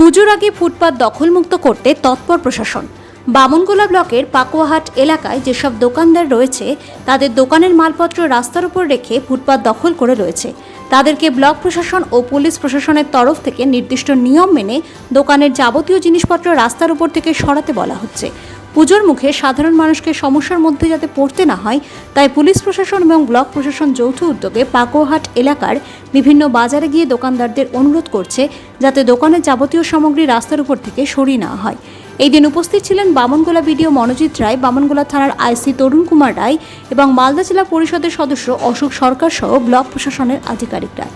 পুজোর আগে ফুটপাত দখলমুক্ত করতে তৎপর প্রশাসন। বামনগোলা ব্লকের পাকুয়াহাট এলাকায় যেসব দোকানদার রয়েছে, তাদের দোকানের মালপত্র রাস্তার উপর রেখে ফুটপাত দখল করে রয়েছে। তাদেরকে ব্লক প্রশাসন ও পুলিশ প্রশাসনের তরফ থেকে নির্দিষ্ট নিয়ম মেনে দোকানের যাবতীয় জিনিসপত্র রাস্তার উপর থেকে সরাতে বলা হচ্ছে। পুজোর মুখে সাধারণ মানুষকে সমস্যার মধ্যে যাতে পড়তে না হয়, তাই পুলিশ প্রশাসন এবং ব্লক প্রশাসন যৌথ উদ্যোগে পাকোহাট এলাকার বিভিন্ন বাজারে গিয়ে দোকানদারদের অনুরোধ করছে যাতে দোকানের যাবতীয় সামগ্রী রাস্তার উপর থেকে সরিয়ে নেওয়া হয়। এই দিন উপস্থিত ছিলেন বামনগোলা বিডিও মনোজিৎ রায়, বামনগোলা থানার আইসি তরুণ কুমার রায় এবং মালদা জেলা পরিষদের সদস্য অশোক সরকার সহ ব্লক প্রশাসনের আধিকারিকরা।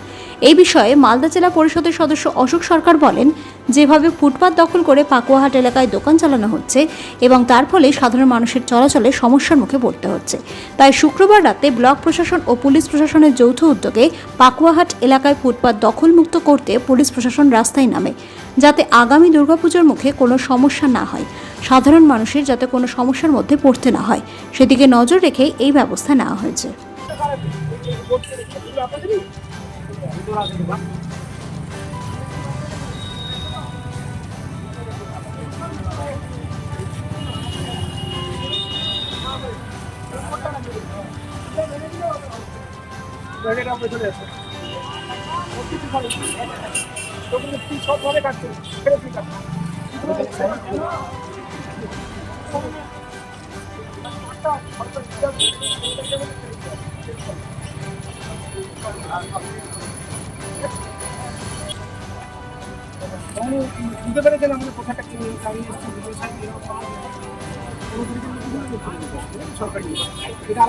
এই বিষয়ে মালদা জেলা পরিষদের সদস্য অশোক সরকার বলেন, যেভাবে ফুটপাত দখল করে পাকুয়াহাট এলাকায় দোকান চালানো হচ্ছে এবং তার ফলে সাধারণ মানুষের চলাচলে সমস্যার মুখে পড়তে হচ্ছে। তাই শুক্রবার রাতে ব্লক প্রশাসন ও পুলিশ প্রশাসনের যৌথ উদ্যোগে পাকুয়াহাট এলাকায় ফুটপাত দখলমুক্ত করতে পুলিশ প্রশাসন রাস্তায় নামে, যাতে আগামী দুর্গাপুজোর মুখে কোনো সমস্যা না হয়। সাধারণ মানুষের যাতে কোনো সমস্যার মধ্যে পড়তে না হয়। সেদিকে নজর রেখেই এই ব্যবস্থা নেওয়া হয়েছে। সবভাবে কাটছে ছেড়ে তুই কাটছে বুঝতে পেরেছেন আমাদের কোথাটা কি আমি এসেছি বিজয় সাহেব এরকম সমাজ সরকারি এটা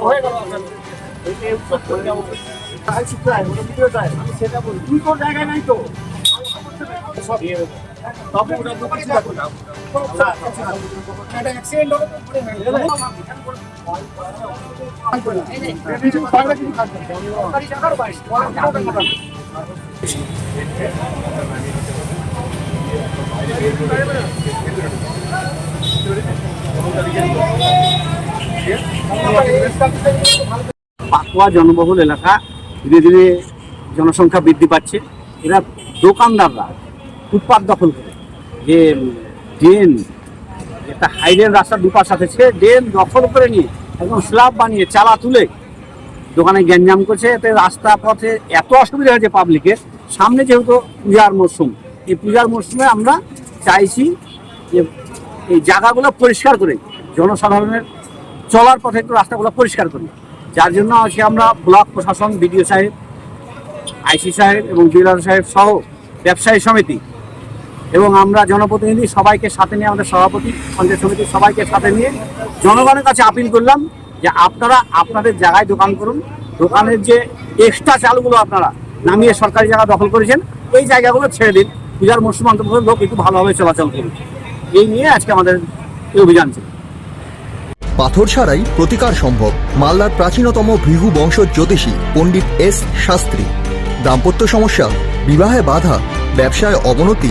হয়ে তুই তোর নাই তো তবে ওটা তো রাখো না একটা অ্যাক্সিডেন্ট হলে তো পরে পাকুয়া জনবহুল এলাকা ধীরে ধীরে জনসংখ্যা বৃদ্ধি পাচ্ছে। এরা দোকানদাররা ফুটপাত দখল করে। যে ড্রেন, একটা হাইডেন রাস্তার দুপার আছে, সে ড্রেন দখল করে নিয়ে একদম স্ল্যাব বানিয়ে চালা তুলে দোকানে গ্যাঞ্জাম করছে, এতে রাস্তা পথে এত অসুবিধা হয়েছে পাবলিকের সামনে যেহেতু পূজার মরশুম, এই পূজার মরশুমে আমরা চাইছি যে এই জায়গাগুলো পরিষ্কার করে, জনসাধারণের চলার পথে একটু রাস্তাগুলো পরিষ্কার করি। যার জন্য আজকে আমরা ব্লক প্রশাসন, বিডিও সাহেব, আইসি সাহেব এবং জুয়েলার সাহেব সহ ব্যবসায়ী সমিতি এবং আমরা জনপ্রতিনিধি সবাইকে সাথে নিয়ে, আমাদের সভাপতি, পঞ্চায়েত সমিতি সবাইকে সাথে নিয়ে জনগণের কাছে আপিল করলাম যে আপনারা আপনাদের জায়গায় দোকান করুন। দোকানের যে এক্সট্রা চালগুলো আপনারা নামিয়ে সরকারি জায়গা দখল করেছেন, এই জায়গাগুলো ছেড়ে দিন। পূজার মরশুম অন্তর্গত লোক একটু ভালোভাবে চলাচল করুন। এই নিয়ে আজকে আমাদের এই অভিযান ছিল। পাথর ছাড়াই প্রতিকার সম্ভব। মালদার প্রাচীনতম ভৃহু বংশ জ্যোতিষী পণ্ডিত এস শাস্ত্রী। দাম্পত্য সমস্যা, বিবাহে বাধা, ব্যবসায় অবনতি